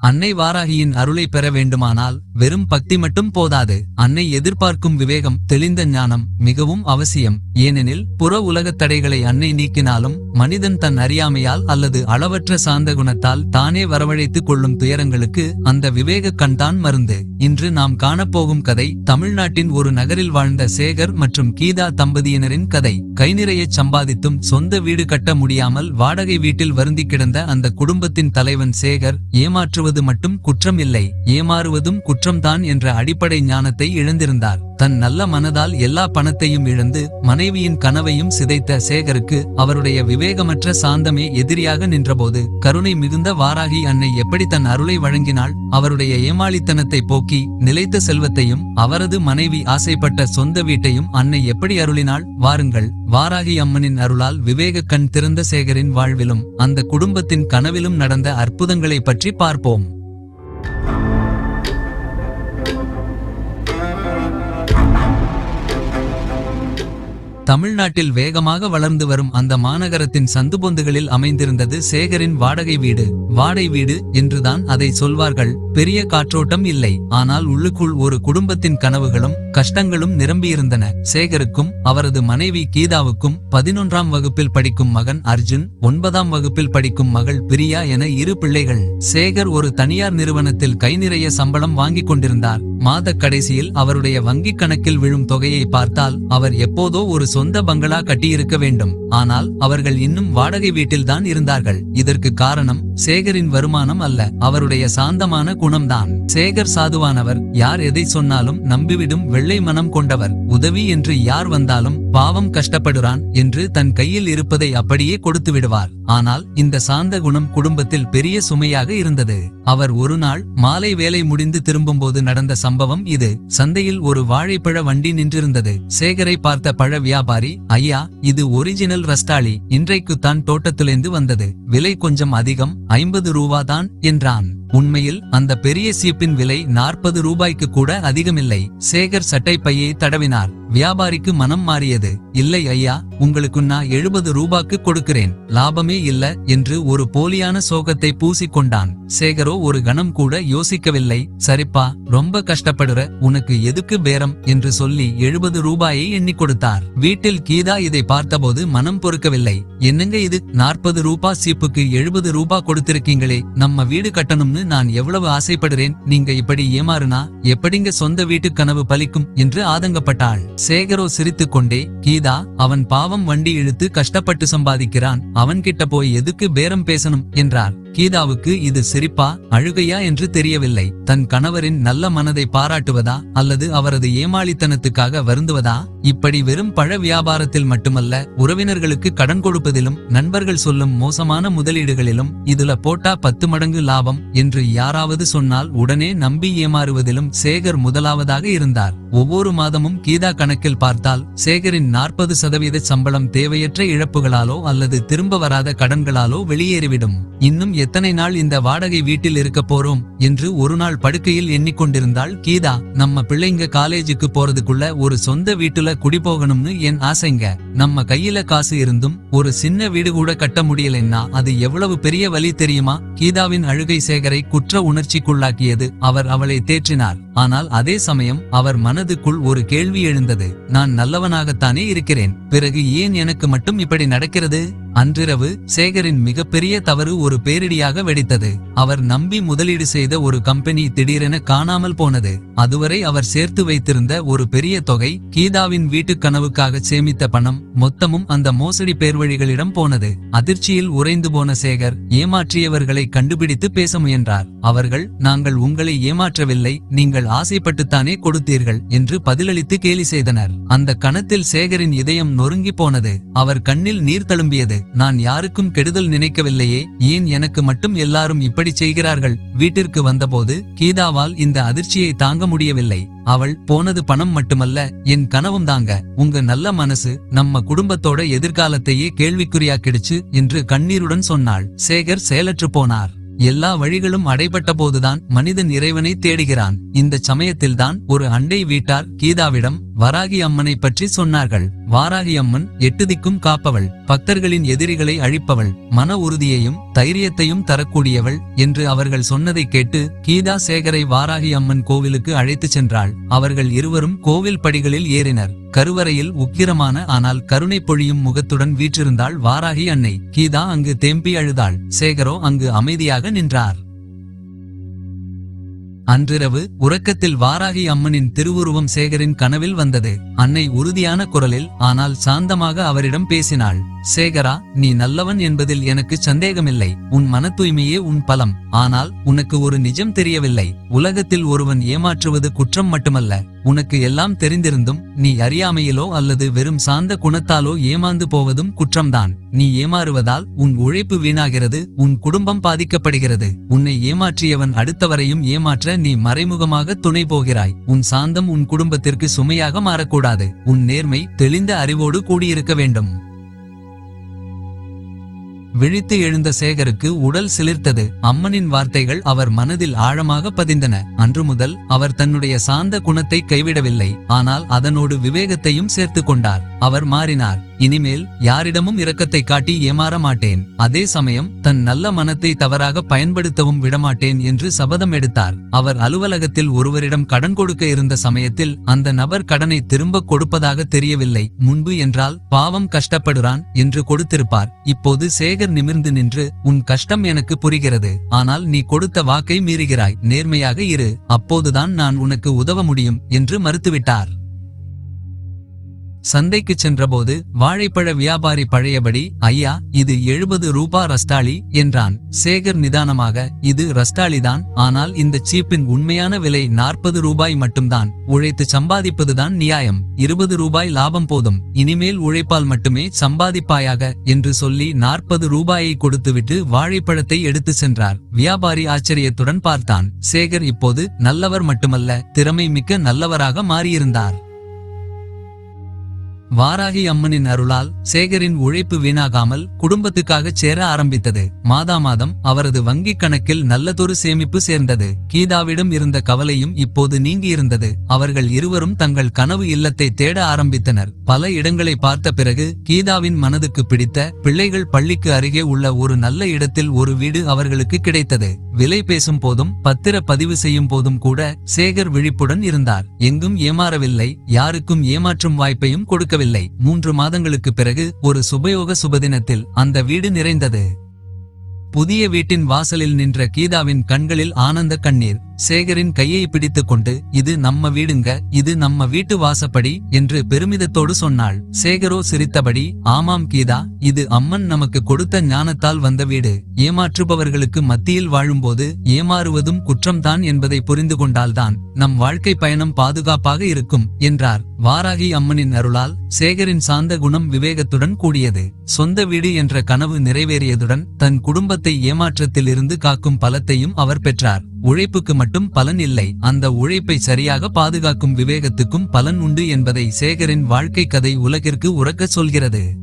அன்னை வாராகியின் அருளை பெற வேண்டுமானால் வெறும் பக்தி மட்டும் போதாது. அன்னை எதிர்பார்க்கும் விவேகம் தெளிந்த ஞானம் மிகவும் அவசியம். ஏனெனில் புற உலகத் தடைகளை அன்னை நீக்கினாலும் மனிதன் தன் அறியாமையால் அல்லது அளவற்ற சார்ந்த குணத்தால் தானே வரவழைத்துக் கொள்ளும் துயரங்களுக்கு அந்த விவேக கண்தான் மருந்து. இன்று நாம் காணப்போகும் கதை தமிழ்நாட்டின் ஒரு நகரில் வாழ்ந்த சேகர் மற்றும் கீதா தம்பதியினரின் கதை. கைநிறைய சம்பாதித்தும் சொந்த வீடு கட்ட முடியாமல் வாடகை வீட்டில் வருந்தி கிடந்த அந்த குடும்பத்தின் தலைவன் சேகர் ஏமாற்றுவது மட்டும் குற்றம் இல்லை ஏமாறுவதும் குற்றம்தான் என்ற அடிப்படை ஞானத்தை இழந்திருந்தார் தன் நல்ல மனதால் எல்லா பணத்தையும் இழந்து மனைவியின் கனவையும் சிதைத்த சேகருக்கு அவருடைய விவேகமற்ற சாந்தமே எதிரியாக நின்றபோது கருணை மிகுந்த வாராகி அன்னை எப்படி தன் அருளை வழங்கினாள் அவருடைய ஏமாளித்தனத்தை போக்கி நிலைத்த செல்வத்தையும் அவரது மனைவி ஆசைப்பட்ட சொந்த வீட்டையும் அன்னை எப்படி அருளினாள் வாருங்கள் வாராகி அம்மனின் அருளால் விவேக கண் திறந்த சேகரின் வாழ்விலும் அந்த குடும்பத்தின் கனவிலும் நடந்த அற்புதங்களை பற்றி பார்ப்போம். தமிழ்நாட்டில் வேகமாக வளர்ந்து வரும் அந்த மாநகரத்தின் சந்துபொந்துகளில் அமைந்திருந்தது சேகரின் வாடகை வீடு. வாடகை வீடு என்றுதான் அதை சொல்வார்கள். பெரிய காற்றோட்டம் இல்லை. ஆனால் உள்ளுக்குள் ஒரு குடும்பத்தின் கனவுகளும் கஷ்டங்களும் நிரம்பியிருந்தன. சேகருக்கும் அவரது மனைவி கீதாவுக்கும் பதினொன்றாம் வகுப்பில் படிக்கும் மகன் அர்ஜுன் ஒன்பதாம் வகுப்பில் படிக்கும் மகள் பிரியா என இரு பிள்ளைகள். சேகர் ஒரு தனியார் நிறுவனத்தில் கை நிறைய சம்பளம் வாங்கிக் கொண்டிருந்தார். மாத கடைசியில் அவருடைய வங்கிக் கணக்கில் விழும் தொகையை பார்த்தால் அவர் எப்போதோ ஒரு சொந்த பங்களா கட்டியிருக்க வேண்டும். ஆனால் அவர்கள் இன்னும் வாடகை வீட்டில்தான் இருந்தார்கள். இதற்கு காரணம் சேகரின் வருமானம் அல்ல அவருடைய சாந்தமான குணம்தான். சேகர் சாதுவானவர் யார் எதை சொன்னாலும் நம்பிவிடும் வெள்ளை மனம் கொண்டவர். உதவி என்று யார் வந்தாலும் பாவம் கஷ்டப்படுறான் என்று தன் கையில் இருப்பதை அப்படியே கொடுத்து விடுவார். ஆனால் இந்த சாந்த குணம் குடும்பத்தில் பெரிய சுமையாக இருந்தது. அவர் ஒரு நாள் மாலை வேலை முடிந்து திரும்பும்போது நடந்த சம்பவம் இது. சந்தையில் ஒரு வாழைப்பழ வண்டி நின்றிருந்தது. சேகரை பார்த்த பழ வியாபாரி ஐயா இது ஒரிஜினல் ரஸ்டாளி இன்றைக்குத்தான் தோட்டத்திலிருந்து வந்தது. விலை கொஞ்சம் அதிகம் ஐம்பது ரூபாதான் என்றான். உண்மையில் அந்த பெரிய சீப்பின் விலை நாற்பது ரூபாய்க்கு கூட அதிகமில்லை. சேகர் சட்டை பையை தடவினார். வியாபாரிக்கு மனம் மாறியது. இல்லை ஐயா உங்களுக்கு நான் எழுபது ரூபாய்க்கு கொடுக்கிறேன். லாபமே இல்ல என்று ஒரு போலியான சோகத்தை பூசிக்கொண்டான். சேகரோ ஒரு கணம் கூட யோசிக்கவில்லை. சரிப்பா ரொம்ப கஷ்டப்படுற. உனக்கு எதுக்கு பேரம்? என்று சொல்லி எழுபது ரூபாயை எண்ணி கொடுத்தார். வீட்டில் கீதா இதை பார்த்தபோது மனம் பொறுக்கவில்லை. என்னங்க இது? நாற்பது ரூபா சீப்புக்கு எழுபது ரூபா கொடுத்திருக்கீங்களே. நம்ம வீடு கட்டணும்னு நான் எவ்வளவு ஆசைப்படுறேன் நீங்க இப்படி ஏமாறுனா எப்படிங்க சொந்த வீட்டு கனவு பலிக்கும் என்று ஆதங்கப்பட்டாள். சேகரோ சிரித்துக் கொண்டே கீதா அவன் பாவம் வண்டி இழுத்து கஷ்டப்பட்டு சம்பாதிக்கிறான் அவன் கிட்ட போய் எதுக்கு பேரம் பேசணும் என்றார். கீதாவுக்கு இது சிரிப்பா அழுகையா என்று தெரியவில்லை. தன் கணவரின் நல்ல மனதை பாராட்டுவதா அல்லது அவரது ஏமாளித்தனத்துக்காக வருந்துவதா? இப்படி வெறும் பழ வியாபாரத்தில் மட்டுமல்ல உறவினர்களுக்கு கடன் கொடுப்பதிலும் நண்பர்கள் சொல்லும் மோசமான முதலீடுகளிலும் இதுல போட்டா பத்து மடங்கு லாபம் என்று யாராவது சொன்னால் உடனே நம்பி ஏமாறுவதிலும் சேகர் முதலாவதாக இருந்தார். ஒவ்வொரு மாதமும் கீதா கணக்கில் பார்த்தால் சேகரின் நாற்பது சதவீத சம்பளம் தேவையற்ற இழப்புகளாலோ அல்லது திரும்ப வராத கடன்களாலோ வெளியேறிவிடும். இன்னும் எத்தனை நாள் இந்த வாடகை வீட்டில் இருக்க போறோம் என்று ஒரு நாள் படுக்கையில் எண்ணிக்கொண்டிருந்தாள் கீதா. நம்ம பிள்ளைங்க காலேஜுக்கு போறதுக்குள்ள ஒரு சொந்த வீட்டுல குடிபோகணும்னு என் ஆசைங்க. நம்ம கையில காசு இருந்தும் ஒரு சின்ன வீடு கூட கட்ட முடியலன்னா அது எவ்வளவு பெரிய வலி தெரியுமா? கீதாவின் அழுகை சேகரை குற்ற உணர்ச்சிக்குள்ளாக்கியது. அவர் அவளை தேற்றினார். ஆனால் அதே சமயம் அவர் மனதுக்குள் ஒரு கேள்வி எழுந்தது. நான் நல்லவனாகத்தானே இருக்கிறேன். பிறகு ஏன் எனக்கு மட்டும் இப்படி நடக்கிறது? அன்றிரவு சேகரின் மிகப்பெரிய தவறு ஒரு பேரிடியாக வெடித்தது. அவர் நம்பி முதலீடு செய்த ஒரு கம்பெனி திடீரென காணாமல் போனது. அதுவரை அவர் சேர்த்து வைத்திருந்த ஒரு பெரிய தொகை கீதாவின் வீட்டு கனவுக்காக சேமித்த பணம் மொத்தமும் அந்த மோசடி பேர்வழிகளிடம் போனது. அதிர்ச்சியில் உறைந்து போன சேகர் ஏமாற்றியவர்களை கண்டுபிடித்து பேச முயன்றார். அவர்கள் நாங்கள் உங்களை ஏமாற்றவில்லை. நீங்கள் ஆசைப்பட்டுத்தானே கொடுத்தீர்கள் என்று பதிலளித்து கேலி செய்தனர். அந்த கணத்தில் சேகரின் இதயம் நொறுங்கி போனது. அவர் கண்ணில் நீர் தழும்பியது. நான் யாருக்கும் கெடுதல் நினைக்கவில்லையே. ஏன் எனக்கு மட்டும் எல்லாரும் இப்படி செய்கிறார்கள்? வீட்டிற்கு வந்தபோது கீதாவால் இந்த அதிர்ச்சியை தாங்க முடியவில்லை. அவள் போனது பணம் மட்டுமல்ல என் கனவும் தாங்க. உங்க நல்ல மனசு நம்ம குடும்பத்தோட எதிர்காலத்தையே கேள்விக்குறியாக்கிடுச்சு என்று கண்ணீருடன் சொன்னாள். சேகர் செயலற்று போனார். எல்லா வழிகளும் அடைபட்ட போதுதான் மனிதன் இறைவனை தேடுகிறான். இந்த சமயத்தில்தான் ஒரு அண்டை வீட்டார் கீதாவிடம் வராகி அம்மனை பற்றி சொன்னார்கள். வாராகி அம்மன் எட்டு திக்கும் காப்பவள் பக்தர்களின் எதிரிகளை அழிப்பவள் மன உறுதியையும் தைரியத்தையும் தரக்கூடியவள் என்று அவர்கள் சொன்னதை கேட்டு கீதா சேகரை வாராகி அம்மன் கோவிலுக்கு அழைத்துச் சென்றாள். அவர்கள் இருவரும் கோவில் படிகளில் ஏறினர். கருவறையில் உக்கிரமான ஆனால் கருணை பொழியும் முகத்துடன் வீற்றிருந்தாள் வாராகி அன்னை. கீதா அங்கு தேம்பி அழுதாள். சேகரோ அங்கு அமைதியாக நின்றார். அன்றிரவு உறக்கத்தில் வாராகி அம்மனின் திருவுருவம் சேகரின் கனவில் வந்தது. அன்னை உறுதியான குரலில் ஆனால் சாந்தமாக அவரிடம் பேசினாள். சேகரா நீ நல்லவன் என்பதில் எனக்கு சந்தேகமில்லை. உன் மன தூய்மையே உன் பலம். ஆனால் உனக்கு ஒரு நிஜம் தெரியவில்லை. உலகத்தில் ஒருவன் ஏமாற்றுவது குற்றம் மட்டுமல்ல. உனக்கு எல்லாம் தெரிந்திருந்தும் நீ அறியாமையிலோ அல்லது வெறும் சார்ந்த குணத்தாலோ ஏமாந்து போவதும் குற்றம்தான். நீ ஏமாறுவதால் உன் உழைப்பு வீணாகிறது உன் குடும்பம் பாதிக்கப்படுகிறது. உன்னை ஏமாற்றியவன் அடுத்தவரையும் ஏமாற்ற நீ மறைமுகமாக துணை போகிறாய். உன் சாந்தம் உன் குடும்பத்திற்கு சுமையாக மாறக்கூடாது. உன் நேர்மை தெளிந்த அறிவோடு கூடியிருக்க வேண்டும். விழித்து எழுந்த சேகருக்கு உடல் சிலிர்த்தது. அம்மனின் வார்த்தைகள் அவர் மனதில் ஆழமாக பதிந்தன. அன்று முதல் அவர் தன்னுடைய சாந்த குணத்தை கைவிடவில்லை. ஆனால் அதனோடு விவேகத்தையும் சேர்த்து கொண்டார். அவர் மாறினார். இனிமேல் யாரிடமும் இரக்கத்தை காட்டி ஏமாற மாட்டேன். அதே சமயம் தன் நல்ல மனத்தை தவறாக பயன்படுத்தவும் விடமாட்டேன் என்று சபதம் எடுத்தார். அவர் அலுவலகத்தில் ஒருவரிடம் கடன் கொடுக்க இருந்த சமயத்தில் அந்த நபர் கடனை திரும்ப கொடுப்பதாக தெரியவில்லை. முன்பு என்றால் பாவம் கஷ்டப்படுறான் என்று கொடுத்திருப்பார். இப்போது சேகர் நிமிர்ந்து நின்று உன் கஷ்டம் எனக்கு புரிகிறது. ஆனால் நீ கொடுத்த வாக்கை மீறுகிறாய். நேர்மையாக இரு. அப்போதுதான் நான் உனக்கு உதவ முடியும் என்று மறுத்துவிட்டார். சந்தைக்குச் சென்றபோது வாழைப்பழ வியாபாரி பழையபடி ஐயா இது எழுபது ரூபா ரஸ்டாலி என்றான். சேகர் நிதானமாக இது ரஸ்டாலிதான் ஆனால் இந்த சீப்பின் உண்மையான விலை நாற்பது ரூபாய் மட்டும்தான். உழைத்து சம்பாதிப்பதுதான் நியாயம். இருபது ரூபாய் லாபம் போதும். இனிமேல் உழைப்பால் மட்டுமே சம்பாதிப்பாயாக என்று சொல்லி நாற்பது ரூபாயை கொடுத்துவிட்டு வாழைப்பழத்தை எடுத்து சென்றார். வியாபாரி ஆச்சரியத்துடன் பார்த்தான். சேகர் இப்போது நல்லவர் மட்டுமல்ல திறமை மிக்க நல்லவராக மாறியிருந்தார். வாராகி அம்மனின் அருளால் சேகரின் உழைப்பு வீணாகாமல் குடும்பத்துக்காக சேர ஆரம்பித்தது. மாதா மாதம் அவரது வங்கிக் கணக்கில் நல்லதொரு சேமிப்பு சேர்ந்தது. கீதாவிடம் இருந்த கவலையும் இப்போது நீங்கியிருந்தது. அவர்கள் இருவரும் தங்கள் கனவு இல்லத்தை தேட ஆரம்பித்தனர். பல இடங்களை பார்த்த பிறகு கீதாவின் மனதுக்கு பிடித்த பிள்ளைகள் பள்ளிக்கு அருகே உள்ள ஒரு நல்ல இடத்தில் ஒரு வீடு அவர்களுக்கு கிடைத்தது. விலை பேசும் போதும் பத்திர பதிவு செய்யும் போதும் கூட சேகர் விழிப்புடன் இருந்தார். எங்கும் ஏமாறவில்லை யாருக்கும் ஏமாற்றும் வாய்ப்பையும் கொடுக்க கொடுக்கவில்லை மூன்று மாதங்களுக்கு பிறகு ஒரு சுபயோக சுபதினத்தில் அந்த வீடு நிறைந்தது. புதிய வீட்டின் வாசலில் நின்ற கீதாவின் கண்களில் ஆனந்த கண்ணீர். சேகரின் கையை பிடித்துக் கொண்டு இது நம்ம வீடுங்க இது நம்ம வீட்டு வாசப்படி என்று பெருமிதத்தோடு சொன்னாள். சேகரோ சிரித்தபடி ஆமாம் கீதா இது அம்மன் நமக்கு கொடுத்த ஞானத்தால் வந்த வீடு. ஏமாற்றுபவர்களுக்கு மத்தியில் வாழும்போது ஏமாறுவதும் குற்றம்தான் என்பதை புரிந்து கொண்டால்தான் நம் வாழ்க்கை பயணம் பாதுகாப்பாக இருக்கும் என்றார். வாராகி அம்மனின் அருளால் சேகரின் சாந்த குணம் விவேகத்துடன் கூடியது. சொந்த வீடு என்ற கனவு நிறைவேறியதுடன் தன் குடும்பத்தை ஏமாற்றத்தில் இருந்து காக்கும் பலத்தையும் அவர் பெற்றார். உழைப்புக்கு மட்டும் பலன் இல்லை. அந்த உழைப்பை சரியாக பாதுகாக்கும் விவேகத்துக்கும் பலன் உண்டு என்பதை சேகரின் வாழ்க்கை கதை உலகிற்கு உறக்கச் சொல்கிறது.